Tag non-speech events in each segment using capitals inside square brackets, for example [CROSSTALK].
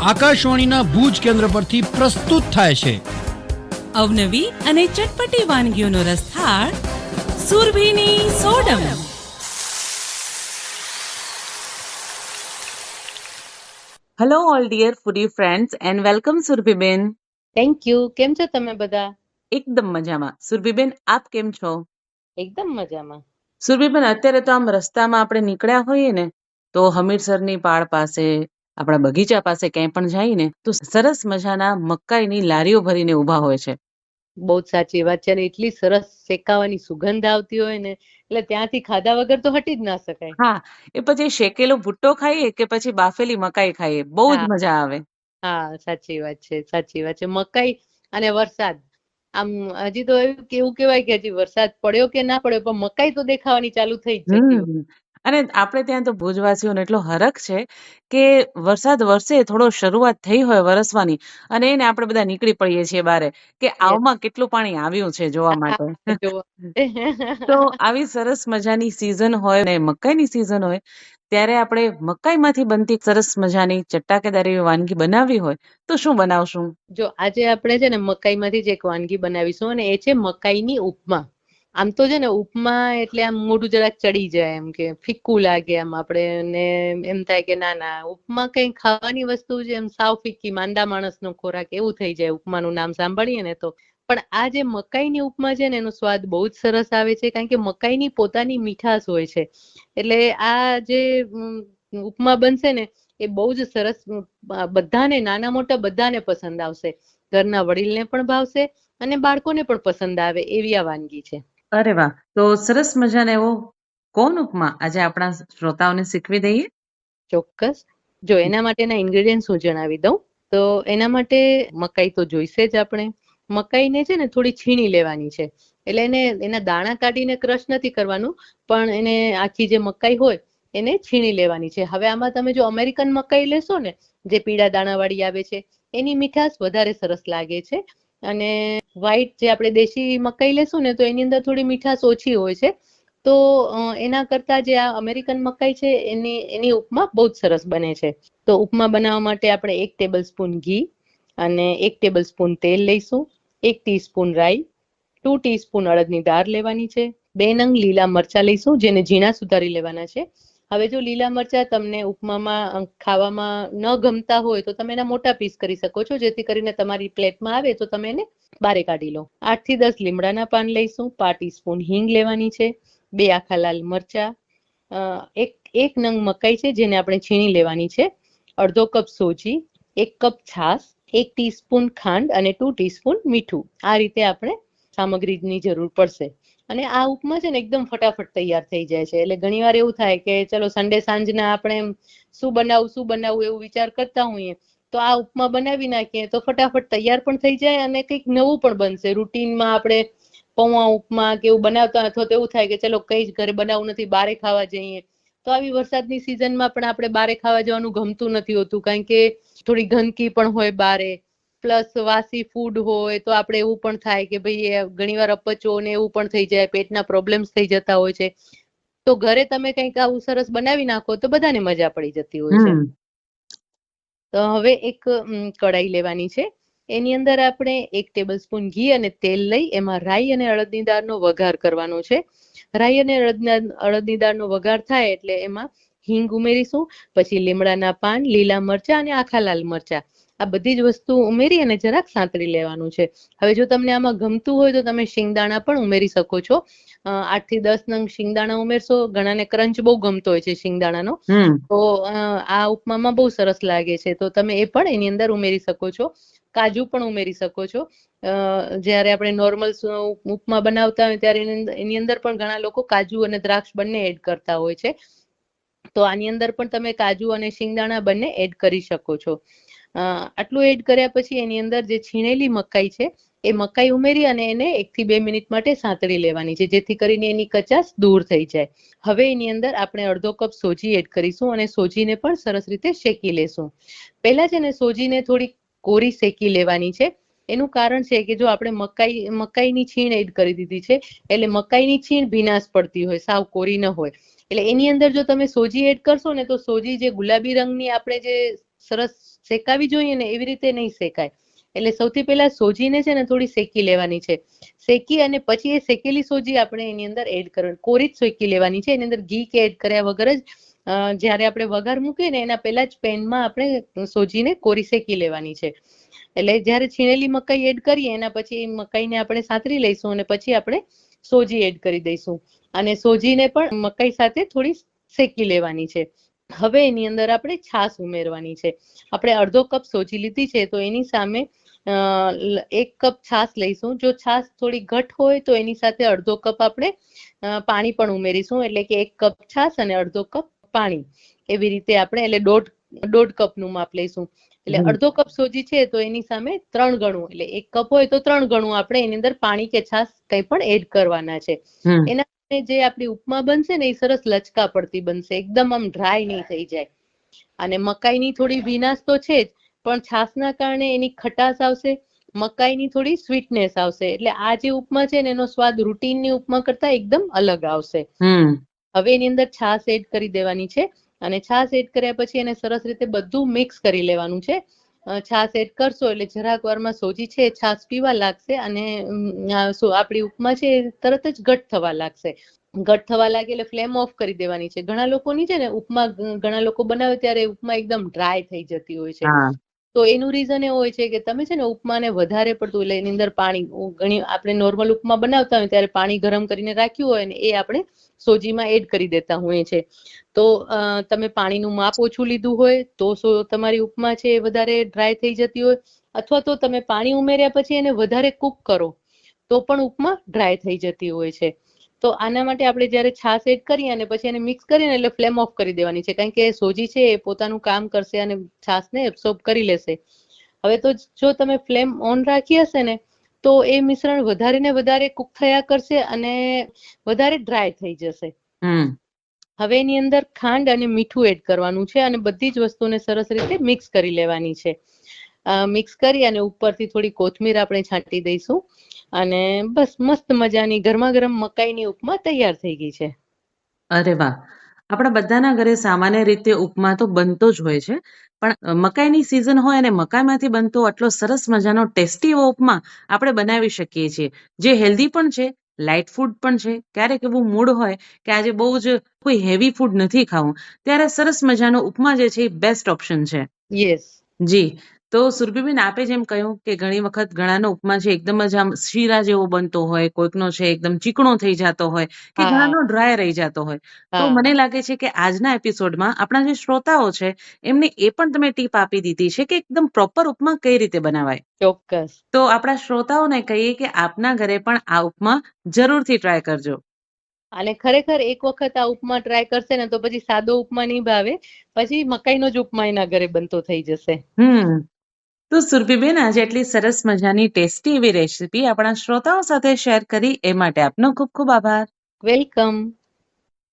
આકાશવાણીના ભુજ કેન્દ્ર પરથી પ્રસ્તુત થાય છે. અવનવી અને ચટપટી વાનગીઓનો રસથાળ સુરભીની સોડમ. Hello all dear foodie friends and welcome સુરભીબેન thank you કેમ છો તમે બધા? એકદમ મજામાં. સુરભીબેન આપ કેમ છો? એકદમ મજામાં. સુરભીબેન અત્યારે તો આમ રસ્તામાં આપણે નીકળ્યા હોઈએ ને તો હમીરસરની પાળ પાસે આપણા બગીચા પાસે ક્યાંય પણ જઈએ ને તો સરસ મજાના મકાઈની લારીઓ ભરીને ઊભા હોય છે. બહુ જ સાચી વાત છે અને એટલી સરસ શેકાવાની સુગંધ આવતી હોય ને એટલે ત્યાંથી ખાધા વગર તો હટી જ ના શકાય. હા એ પછી શેકેલો ભુટ્ટો ખાઈએ કે પછી બાફેલી મકાઈ ખાઈએ બહુ જ મજા આવે. હા સાચી વાત છે સાચી વાત છે. મકાઈ અને વરસાદ આમ હજી તો એવું કેવું કહેવાય કે હજી વરસાદ પડ્યો કે ના પડ્યો પણ મકાઈ તો દેખાવાની ચાલુ થઈ જ જતી અને આપણે ત્યાં તો ભુજવાસીઓનો એટલો હરખ છે કે વરસાદ વરસે થોડો શરૂઆત થઈ હોય વરસવાની અને એને આપણે બધા નીકળી પડીએ છીએ બારે કે આવમાં કેટલું પાણી આવ્યું છે જોવા માટે. [LAUGHS] તો આવી સરસ મજાની સીઝન હોય ને મકાઈની સીઝન હોય ત્યારે આપણે મકાઈમાંથી બનતી સરસ મજાની ચટાકેદારી વાનગી બનાવવી હોય તો શું બનાવશું? જો આજે આપણે છે ને મકાઈમાંથી જ એક વાનગી બનાવીશું અને એ છે મકાઈની ઉપમા. આમ તો છે ને ઉપમા એટલે આમ મોઢું જરાક ચડી જાય એમ કે ફિક્કું લાગે આમ આપણે ને એમ થાય કે ના ના, ઉપમા કઈ ખાવાની વસ્તુ છે એમ સાવ ફિક્કી, માંદા માણસનો ખોરાક એવું થઈ જાય ઉપમાનું નામ સાંભળીએ ને તો. પણ આ જે મકાઈની ઉપમા છે ને એનો સ્વાદ બહુ જ સરસ આવે છે કારણ કે મકાઈની પોતાની મીઠાશ હોય છે. એટલે આ જે ઉપમા બનશે ને એ બહુ જ સરસ બધાને, નાના મોટા બધાને પસંદ આવશે. ઘરના વડીલને પણ ભાવશે અને બાળકોને પણ પસંદ આવે એવી આ વાનગી છે. અરે વાહ! તો સરસ મજાનો એવો કોણ ઉપમા આજે આપણા શ્રોતાઓને શીખવી દઈએ? ચોક્કસ. જો એના માટેના ઇન્ગ્રેડિયન્ટ્સ હું જણાવી દઉં. તો એના માટે મકાઈ તો જોઈશે જ આપણે. મકાઈને છે ને થોડી છીણી લેવાની છે. એટલે એને, એના દાણા કાઢીને ક્રશ નથી કરવાનું, પણ એને આખી જે મકાઈ હોય, એને છીણી લેવાની છે. હવે આમાં તમે જો અમેરિકન મકાઈ લેશો ને, જે પીળા દાણાવાળી આવે છે, એની મીઠાશ વધારે સરસ લાગે છે. અને વ્હાઈટ જે આપણે દેશી મકાઈ લેશું ને, તો એની અંદર થોડી મીઠાશ ઓછી હોય છે. તો એના કરતા જે આ અમેરિકન મકાઈ છે, એની એની ઉપમા બહુ જ સરસ બને છે. તો ઉપમા બનાવવા માટે આપણે એક ટેબલ સ્પૂન ઘી અને એક ટેબલ સ્પૂન તેલ લઈશું, એક ટીસ્પૂન રાઈ ટુ ટીસ્પૂન અડદની દાળ લેવાની છે, બે નંગ લીલા મરચા લઈશું, જેને ઝીણા સુધારી લેવાના છે. હવે જો લીલા મરચા તમને ઉપમામાં ખાવામાં ન ગમતા હોય તો તમે એના મોટા પીસ કરી શકો છો. જેથી કરીને તમારી પ્લેટમાં આવે તો તમે એને બારે કાઢી લો. આઠથી દસ લીમડાના પાન લઈશું. પાંચ ટીસ્પૂન હિંગ લેવાની છે. બે આખા લાલ મરચા. એક એક નંગ મકાઈ છે જેને આપણે છીણી લેવાની છે. અડધો કપ સોજી, એક કપ છાશ, એક ટીસ્પૂન ખાંડ અને ટુ ટીસ્પૂન મીઠું. આ રીતે આપણે સામગ્રીની જરૂર પડશે. અને આ ઉપમા છે ને એકદમ ફટાફટ તૈયાર થઈ જાય છે. એટલે ઘણીવાર એવું થાય કે ચલો સન્ડે સાંજના આપણે શું બનાવું, શું બનાવવું એવું વિચાર કરતા હોઈએ, તો આ ઉપમા બનાવી નાખીએ તો ફટાફટ તૈયાર પણ થઈ જાય અને કંઈક નવું પણ બનશે. રૂટીનમાં આપણે પૌવા ઉપમા કે એવું બનાવતા અથવા તો એવું થાય કે ચલો કઈ જ ઘરે બનાવવું નથી, બારે ખાવા જઈએ. તો આવી વરસાદની સિઝનમાં પણ આપણે બારે ખાવા જવાનું ગમતું નથી હોતું. કારણ કે થોડી ગંદકી પણ હોય બારે. પ્લસ વાસી ફૂડ હોય તો આપણે એવું પણ થાય કે ભાઈ ઘણીવાર અપચો ને એવું પણ થઈ જાય પેટના પ્રોબ્લેમ્સ થઈ જતા હોય છે. તો ઘરે તમે કંઈક આવું સરસ બનાવી નાખો તો બધાને મજા પડી જતી હોય છે. તો હવે એક કડાઈ કઢાઈ લેવાની છે. એની અંદર આપણે એક ટેબલ સ્પૂન ઘી અને તેલ લઈ એમાં રાઈ અને અડદની દાળનો વઘાર કરવાનો છે. રાઈ અને અડદના અડદની દાળનો વઘાર થાય એટલે એમાં હિંગ ઉમેરીશું પછી લીમડાના પાન લીલા મરચા અને આખા લાલ મરચા. આ બધી જ વસ્તુ ઉમેરી અને જરાક સાંતળી લેવાનું છે. હવે જો તમને આમાં ગમતું હોય તો તમે શિંગદાણા પણ ઉમેરી શકો છો. આઠથી દસ નંગ શિંગદાણા ઉમેરશો. ઘણાને ક્રંચ બહુ ગમતો હોય છે શિંગદાણાનો. તો આ ઉપમામાં બહુ સરસ લાગે છે. તો તમે એ પણ એની અંદર ઉમેરી શકો છો. કાજુ પણ ઉમેરી શકો છો. જ્યારે આપણે નોર્મલ ઉપમા બનાવતા હોય ત્યારે એની અંદર- પણ ઘણા લોકો કાજુ અને દ્રાક્ષ બંને એડ કરતા હોય છે. તો આની અંદર પણ તમે કાજુ અને શિંગદાણા બંને એડ કરી શકો છો. આટલું એડ કર્યા પછી એની અંદર જે છીણેલી મકાઈ છે, એ મકાઈ ઉમેરી અને એને એક થી બે મિનિટ માટે સાંતળી લેવાની છે, જેથી કરીને એની કચાશ દૂર થઈ જાય. હવે એની અંદર આપણે અડધો કપ સોજી એડ કરીશું અને સોજીને પણ સરસ રીતે શેકી લેશું. પહેલા છે ને સોજીને થોડી કોરી શેકી લેવાની છે. એનું કારણ છે કે જો આપણે મકાઈ, મકાઈની છીણ એડ કરી દીધી છે, એટલે મકાઈની છીણ ભીનાશ પડતી હોય, સાવ કોરી ન હોય. એટલે એની અંદર જો તમે સોજી એડ કરશો ને તો સોજી જે ગુલાબી રંગની આપણે જે સરસ શેકાવી જોઈએ ને એવી રીતે નહીં શેકાય. એટલે સૌથી પહેલા સોજીને છે ને થોડી શેકી લેવાની છે. શેકી અને પછી એ શેકેલી સોજી આપણે એની અંદર એડ કરવાની, કોરી જ શેકી લેવાની છે. એની અંદર ઘી કે એડ કર્યા વગર જ જ્યારે આપણે વઘાર મૂકીએ ને એના પહેલા જ પેનમાં આપણે સોજીને કોરી શેકી લેવાની છે. એટલે જ્યારે છીણેલી મકાઈ એડ કરીએ, એના પછી એ મકાઈને આપણે સાંતરી લઈશું અને પછી આપણે સોજી એડ કરી દઈશું. અને સોજીને પણ મકાઈ સાથે થોડી શેકી લેવાની છે. હવે એની અંદર આપણે છાશ ઉમેરવાની છે. આપણે અડધો કપ સોજી લીધી છે તો એની સામે એક કપ છાશ લઈશું. જો છાશ થોડી ઘટ હોય તો એની સાથે અડધો કપ આપણે પાણી પણ ઉમેરીશું. એટલે કે એક કપ છાશ અને અડધો કપ પાણી. એવી રીતે આપણે એટલે દોઢ દોઢ કપનું માપ લઈશું. એટલે અડધો કપ સોજી છે તો એની સામે ત્રણ ગણું. એટલે એક કપ હોય તો ત્રણ ગણું આપણે એની અંદર પાણી કે છાશ કંઈ પણ એડ કરવાના છે. એના જે આપણી ઉપમા બનશે ને એ સરસ લચકા પડતી બનશે. એકદમ આમ ડ્રાય નહીં થઈ જાય. અને મકાઈની થોડી વિનાશ તો છે જ પણ છાશના કારણે એની ખટાશ આવશે મકાઈની થોડી સ્વીટનેસ આવશે. એટલે આ જે ઉપમા છે ને એનો સ્વાદ રૂટીનની ઉપમા કરતા એકદમ અલગ આવશે. હમ. હવે એની અંદર છાશ એડ કરી દેવાની છે. અને છાશ એડ કર્યા પછી એને સરસ રીતે બધું મિક્સ કરી લેવાનું છે. છાશ એડ કરશો એટલે જરાક વારમાં સોજી છે છાશ પીવા લાગશે અને આપણી ઉપમા છે તરત જ ઘટ થવા લાગશે. ઘટ થવા લાગે એટલે ફ્લેમ ઓફ કરી દેવાની છે. ઘણા લોકોની છે ને ઉપમા ઘણા લોકો બનાવે ત્યારે ઉપમા એકદમ ડ્રાય થઈ જતી હોય છે. તો એનું રીઝન એ હોય છે કે તમે છે ને ઉપમાને વધારે પડતું એટલે એની અંદર પાણી ઘણી આપણે નોર્મલ ઉપમા બનાવતા હોય ત્યારે પાણી ગરમ કરીને રાખ્યું હોય ને એ આપણે સોજીમાં એડ કરી દેતા હોઈએ છે. તો તમે પાણીનું માપ ઓછું લીધું હોય, તો સો તમારી ઉપમા છે એ વધારે ડ્રાય થઈ જતી હોય, અથવા તો તમે પાણી ઉમેર્યા પછી એને વધારે કૂક કરો, તો પણ ઉપમા ડ્રાય થઈ જતી હોય છે. તો આના માટે આપણે જ્યારે છાશ એડ કરીએ અને પછી એને મિક્સ કરીને એટલે ફ્લેમ ઓફ કરી દેવાની છે, કારણ કે સોજી છે એ પોતાનું કામ કરશે અને છાશને એબ્સોર્બ કરી લેશે. હવે તો જો તમે ફ્લેમ ઓન રાખી હશે ને તો એ મિશ્રણ વધારે ને વધારે કૂક થયા કરશે અને વધારે ડ્રાય થઈ જશે. હવે એની અંદર ખાંડ અને મીઠું એડ કરવાનું છે અને બધી જ વસ્તુને સરસ રીતે મિક્સ કરી લેવાની છે. મિક્સ કરી અને ઉપરથી થોડી કોથમીર આપણે છાંટી દઈશું અને બસ મસ્ત મજાની ગરમા ગરમ મકાઈની ઉપમા તૈયાર થઈ ગઈ છે. અરે વાહ. આપણા બધાના ઘરે સામાન્ય રીતે ઉપમા તો બનતો જ હોય છે. પણ મકાઈની સિઝન હોય અને મકાઈમાંથી બનતો આટલો સરસ મજાનો ટેસ્ટી એવો ઉપમા આપણે બનાવી શકીએ છીએ. જે હેલ્ધી પણ છે લાઇટ ફૂડ પણ છે ક્યારેક એવું મૂડ હોય કે આજે બહુ જ કોઈ હેવી ફૂડ નથી ખાવું ત્યારે સરસ મજાનો ઉપમા જે છે એ બેસ્ટ ઓપ્શન છે. યસ જી. તો સુરભીબેન આપે જેમ કહ્યું કે ઘણી વખત ઘણાનો ઉપમા છે એકદમ જ આમ શીરા જેવો બનતો હોય કોઈકનો છે એકદમ ચીકણો થઈ જતો હોય કે. ઘણાનો ડ્રાય રહી જતો હોય. તો મને લાગે છે કે આજના એપિસોડમાં આપણા જે શ્રોતાઓ છે એમને એ પણ તમે ટીપ આપી દીધી છે કે એકદમ પ્રોપર ઉપમા કઈ રીતે બનાવાય. ચોક્કસ. તો આપણા શ્રોતાઓને કહીએ કે આપના ઘરે પણ આ ઉપમા જરૂરથી ટ્રાય કરજો. અને ખરેખર એક વખત આ ઉપમા ટ્રાય કરશે ને તો પછી સાદો ઉપમા નહીં ભાવે પછી મકાઈનો જ ઉપમા એના ઘરે બનતો થઈ જશે. હમ. તો સુરભીબેન આજે એટલી સરસ મજાની ટેસ્ટી એવી રેસીપી આપણા શ્રોતાઓ સાથે શેર કરી એ માટે આપનો ખૂબ ખૂબ આભાર. વેલકમ.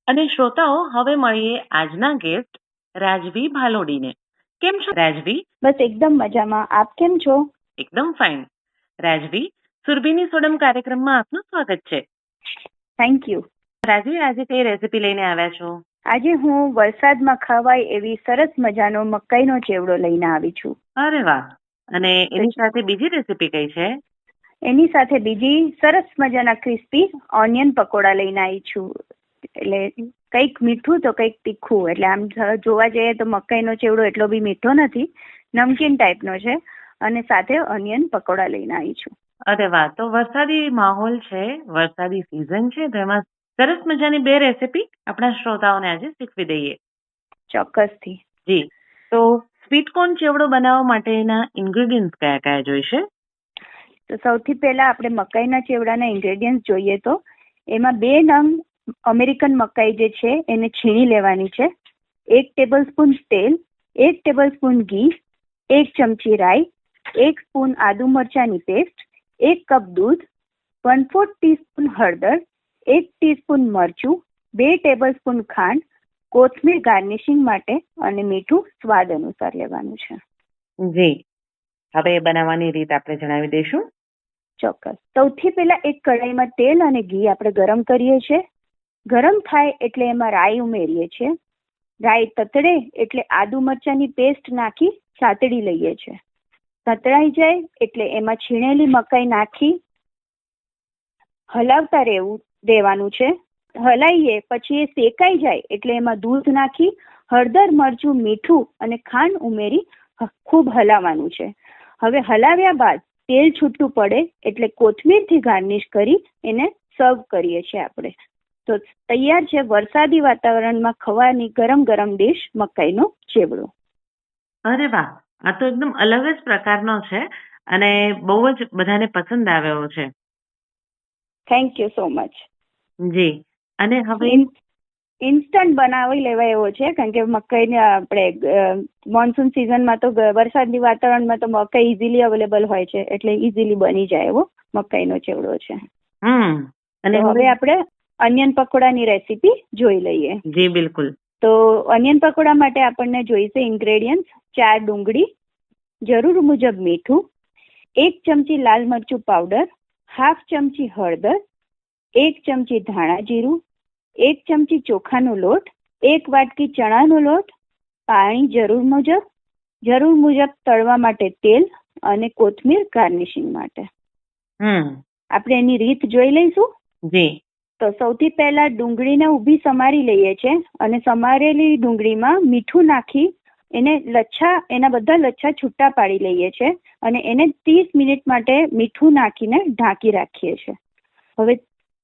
અને શ્રોતાઓ હવે મળીએ આજના ગેસ્ટ રાજવી ભાલોડીને. કેમ છો રાજવી? બસ એકદમ મજામાં. આપ કેમ છો? એકદમ ફાઇન. રાજવી સુરભીની સોડમ કાર્યક્રમમાં આપનું સ્વાગત છે. Thank you. રાજવી આજે કઈ રેસીપી લઈને આવ્યા છો? આજે હું વરસાદમાં ખવાય એવી સરસ મજાનો મકાઈનો ચેવડો લઈને આવી છું. અરે વાહ! અને એની સાથે બીજી રેસીપી કઈ છે? એની સાથે બીજી સરસ મજાના ક્રિસ્પી ઓનિયન પકોડા લઈને આવી છું. એટલે કંઈક મીઠું તો કંઈક તીખું એટલે આમ જોવા જઈએ તો મકાઈનો ચેવડો એટલો બી મીઠો નથી નમકીન ટાઈપનો છે. અને સાથે ઓનિયન પકોડા લઈને આવી છું. અરે વાહ! તો વરસાદી માહોલ છે વરસાદી સિઝન છે તો એમાં સરસ મજાની બે રેસીપી આપણા શ્રોતાઓને આજે શીખવી દઈએ. ચોક્કસથી. જી. તો સ્વીટ કોર્ન ચેવડો બનાવવા માટેના ઇન્ગ્રેડિયન્ટ કયા કયા જોઈશે? તો સૌથી પહેલા આપણે મકાઈના ચેવડાના ઇન્ગ્રેડિયન્ટ જોઈએ તો એમાં બે નંગ અમેરિકન મકાઈ જે છે એને છીણી લેવાની છે. એક ટેબલ સ્પૂન તેલ, એક ટેબલ સ્પૂન ઘી, એક ચમચી રાઈ, એક સ્પૂન આદુ મરચાની પેસ્ટ, એક કપ દૂધ, વન ફોર્થ ટીસ્પૂન હળદર, એક ટીસ્પૂન મરચું, બે ટેબલ સ્પૂન ખાંડ કોથમીર ગાર્નિશિંગ માટે અને મીઠું સ્વાદ અનુસાર લેવાનું છે. જી. હવે બનાવવાની રીત આપણે જણાવી દઈશું. ચોક્કસ. સૌથી પહેલા એક કઢાઈમાં તેલ અને ઘી આપણે ગરમ કરીએ છીએ. ગરમ થાય એટલે એમાં રાઈ ઉમેરીએ છીએ. રાઈ તતડે એટલે આદુ મરચાંની પેસ્ટ નાખી સાતડી લઈએ છીએ. તતડાઈ જાય એટલે એમાં છીણેલી મકાઈ નાખી હલાવતા રહેવું દેવાનું છે. હલાઈએ પછી એ શેકાઈ જાય એટલે એમાં દૂધ નાખી હળદર મરચું મીઠું અને ખાંડ ઉમેરી ખૂબ હલાવવાનું છે. હવે હલાવ્યા બાદ તેલ છૂટું પડે એટલે કોથમીરથી ગાર્નિશ કરી એને સર્વ કરીએ છીએ આપણે. તો તૈયાર છે વરસાદી વાતાવરણમાં ખવાની ગરમ ગરમ ડીશ મકાઈનો ચેવડો. અરે વાહ! આ તો એકદમ અલગ જ પ્રકારનો છે અને બહુ જ બધાને પસંદ આવ્યો છે. થેન્ક યુ સો મચ જી. અને હવે ઇન્સ્ટન્ટ બનાવી લેવાય એવો છે કારણ કે મકાઈને આપણે મોન્સૂન સિઝનમાં તો વરસાદની વાતાવરણમાં તો મકાઈ ઇઝીલી અવેલેબલ હોય છે એટલે ઇઝીલી બની જાય એવો મકાઈનો ચેવડો છે. હમ. અને હવે આપણે અનિયન પકોડાની રેસીપી જોઈ લઈએ. જી બિલકુલ. તો અનિયન પકોડા માટે આપણને જોઈશે ઇન્ગ્રેડિયન્ટ ચાર ડુંગળી જરૂર મુજબ મીઠું એક ચમચી લાલ મરચું પાવડર હાફ ચમચી હળદર એક ચમચી ધાણા જીરું એક ચમચી ચોખાનો લોટ એક વાટકી ચણાનો લોટ પાણી જરૂર મુજબ જરૂર મુજબ તળવા માટે તેલ અને કોથમીર ગાર્નિશિંગ માટે. આપણે એની રીત જોઈ લઈશું? જી. તો સૌથી પહેલા ડુંગળીને ઊભી સમારી લઈએ છે અને સમારેલી ડુંગળીમાં મીઠું નાખી એને લચ્છા એના બધા લચ્છા છૂટા પાડી લઈએ છે અને એને ત્રીસ મિનિટ માટે મીઠું નાખીને ઢાંકી રાખીએ છીએ હવે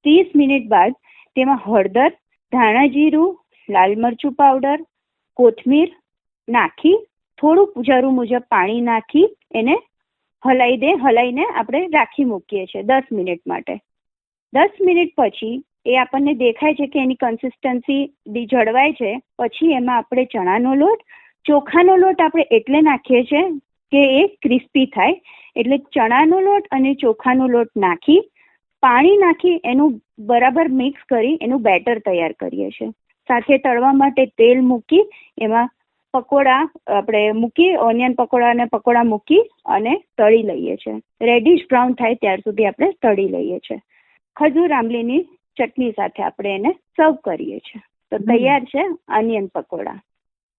ત્રીસ મિનિટ બાદ તેમાં હળદર, ધાણા જીરું, લાલ મરચું પાવડર કોથમીર નાખી, થોડું જરૂર મુજબ પાણી નાખી, એને હલાઈ દે, હલાઈને આપણે રાખી મૂકીએ છીએ દસ મિનિટ માટે. દસ મિનિટ પછી એ આપણને દેખાય છે કે એની કન્સિસ્ટન્સી બી જળવાય છે. પછી એમાં આપણે ચણાનો લોટ, ચોખાનો લોટ આપણે એટલે નાખીએ છીએ કે એ ક્રિસ્પી થાય. એટલે ચણાનો લોટ અને ચોખાનો લોટ નાખી, પાણી નાખી, એનું બરાબર મિક્સ કરી એનું બેટર તૈયાર કરીએ છીએ. સાથે તળવા માટે તેલ મૂકી એમાં પકોડા આપણે મૂકી ઓનિયન પકોડા અને પકોડા મૂકી અને તળી લઈએ છીએ. રેડિશ બ્રાઉન થાય ત્યાર સુધી આપણે તળી લઈએ છીએ. ખજૂર આંબલીની ચટણી સાથે આપણે એને સર્વ કરીએ છીએ. તો તૈયાર છે ઓનિયન પકોડા.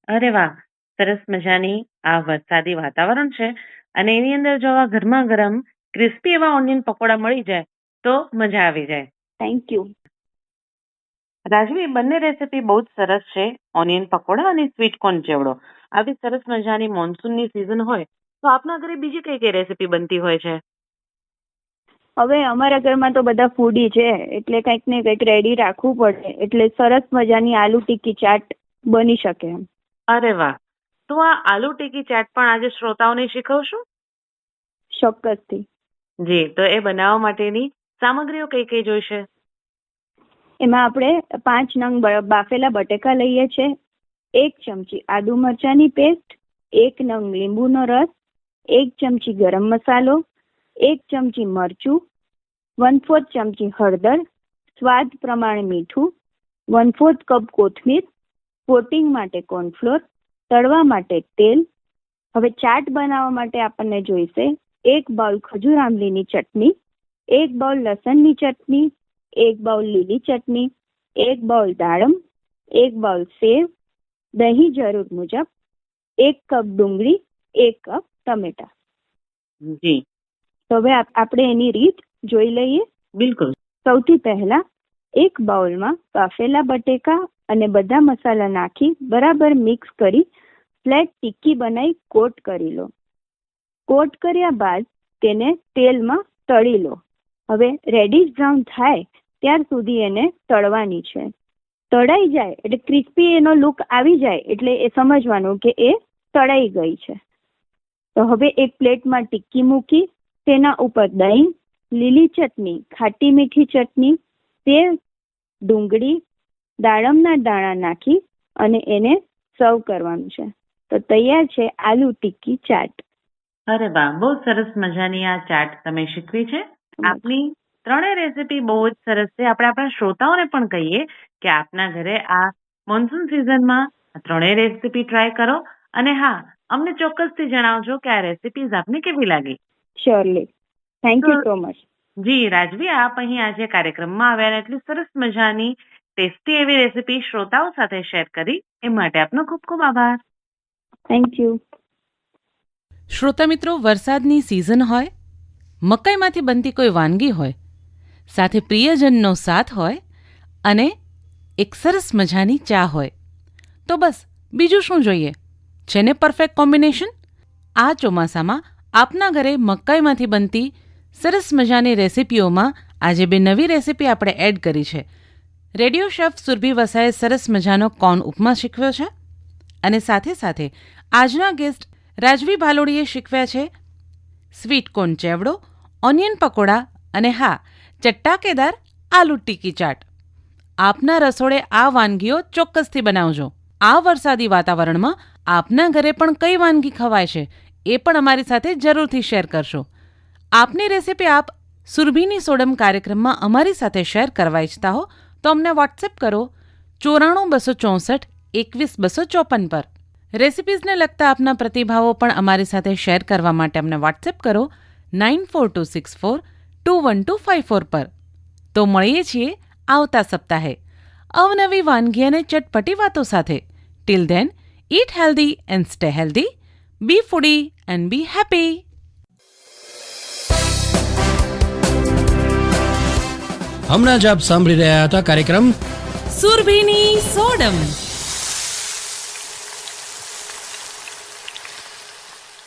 અરે વાહ! સરસ મજાની આ વરસાદી વાતાવરણ છે. અને એની અંદર જો આ ગરમા ગરમ ક્રિસ્પી એવા ઓનિયન પકોડા મળી જાય તો મજા આવી જાય. થેન્ક યુ રાજવી બંને રેસીપી બહુ જ સરસ છે. ઓનિયન પકોડા અને સ્વીટ કોર્ન ચેવડો. આવી સરસ મજાની મોન્સૂનની સિઝન હોય તો આપના ઘરે બીજી કઈ કઈ રેસીપી બનતી હોય છે? હવે અમારા ઘરમાં તો બધા ફૂડી છે એટલે કંઈક ને કંઈક રેડી રાખવું પડે. એટલે સરસ મજાની આલુ ટિક્કી ચાટ બની શકે એમ. અરે વાહ! તો આ આલુ ટિક્કી ચાટ પણ આજે શ્રોતાઓને શીખવશું? ચોક્કસથી. જી તો એ બનાવવા માટેની સામગ્રીઓ કઈ કઈ જોઈશે એમાં આપણે પાંચ નંગ બાફેલા બટેકા લઈએ છે, એક ચમચી આદુ મરચાંની પેસ્ટ, એક નંગ લીંબુનો રસ, એક ચમચી ગરમ મસાલો, એક ચમચી મરચું વન ફોર્થ ચમચી હળદર, સ્વાદ પ્રમાણે મીઠું વન ફોર્થ કપ કોથમીર, કોટિંગ માટે કોર્નફ્લોર, તળવા માટે તેલ, હવે ચાટ બનાવવા માટે આપણને જોઈશે, એક બાઉલ ખજૂર આંબલીની ચટણી એક બાઉલ લસણની ચટણી એક બાઉલ લીલી ચટણી એક બાઉલ દાડમ એક બાઉલ સેવ દહીં જરૂર મુજબ એક કપ ડુંગળી એક કપ ટમેટા. જી. તો હવે આપણે એની રીત જોઈ લઈએ. બિલકુલ. સૌથી પહેલા એક બાઉલમાં બાફેલા બટેકા અને બધા મસાલા નાખી બરાબર મિક્સ કરી ફ્લેટ ટિક્કી બનાવી કોટ કરી લો. કોટ કર્યા બાદ તેને તેલમાં તળી લો. હવે રેડિશ બ્રાઉન થાય ત્યાર સુધી એને તળવાની છે. તળાઈ જાય એટલે ક્રિસ્પી એનો લુક આવી જાય એટલે એ સમજવાનું કે એ તળાઈ ગઈ છે. તો હવે એક પ્લેટમાં ટિક્કી મૂકી, તેના ઉપર દહીં, લીલી ચટણી, ખાટી મીઠી ચટણી તે ડુંગળી, દાડમના દાણા નાખી અને એને સર્વ કરવાનું છે. તો તૈયાર છે આલુ ટિક્કી ચાટ. અરે વાહ, બહુ સરસ મજાની આ ચાટ તમે શીખવી છે. આપની ત્રણેય રેસીપી બહુ જ સરસ છે. આપણે આપણા શ્રોતાઓને પણ કહીએ કે આપના ઘરે આ મોન્સૂન સિઝનમાં આ ત્રણેય રેસીપી ટ્રાય કરો. અને હા અમને ચોક્કસથી જણાવજો કે આ રેસીપીઝ આપને કેવી લાગી. Surely thank you so much જી રાજવી આપ અહીં આજે કાર્યક્રમમાં આવ્યા એટલી સરસ મજાની ટેસ્ટી એવી રેસીપી શ્રોતાઓ સાથે શેર કરી. એ માટે આપનો ખૂબ ખૂબ આભાર. થેન્ક યુ શ્રોતા મિત્રો વરસાદની સિઝન હોય મકાઈમાંથી બનતી કોઈ વાનગી હોય, સાથે પ્રિયજનનો સાથ હોય અને એક સરસ મજાની ચા હોય. તો બસ, બીજું શું જોઈએ? છે ને પરફેક્ટ કોમ્બિનેશન આ ચોમાસામાં આપના ઘરે મકાઈમાંથી બનતી સરસ મજાની રેસિપીઓમાં આજે બે નવી રેસિપી આપણે એડ કરી છે. રેડિયો શેફ સુરભી વસાએ સરસ મજાનો કોર્ન ઉપમા શીખવ્યો છે અને સાથે સાથે આજના ગેસ્ટ રાજવી ભાલોડીએ શીખવ્યા છે sweet corn chivda onion pakoda અને હા, ચટ્ટાકેદાર આલુ ટીકી ચાટ. આપના રસોડે આ વાનગીઓ ચોક્કસથી બનાવજો. આ વરસાદી વાતાવરણમાં આપના ઘરે પણ કઈ વાનગી ખવાય છે એ પણ અમારી સાથે જરૂરથી શેર કરશો. આપની રેસિપી આપ સુરભીની સોડમ કાર્યક્રમમાં અમારી સાથે શેર કરવા ઈચ્છતા હો, તો અમને વોટ્સએપ કરો ચોરાણું બસો ચોસઠ એકવીસ બસો ચોપન પર. રેસિપીઝને લગતા આપના પ્રતિભાવો પણ અમારી સાથે શેર કરવા માટે અમને વોટ્સએપ કરો nine four two six four two one two five four પર તો મળીએ છીએ આવતા સપ્તાહે અવનવી વાનગી અને ચટપટી વાતો સાથે till then eat healthy and stay healthy be foodie and be happy હમણાં જ આપ સાંભળી રહ્યા હતા કાર્યક્રમ સુરભીની સોડમ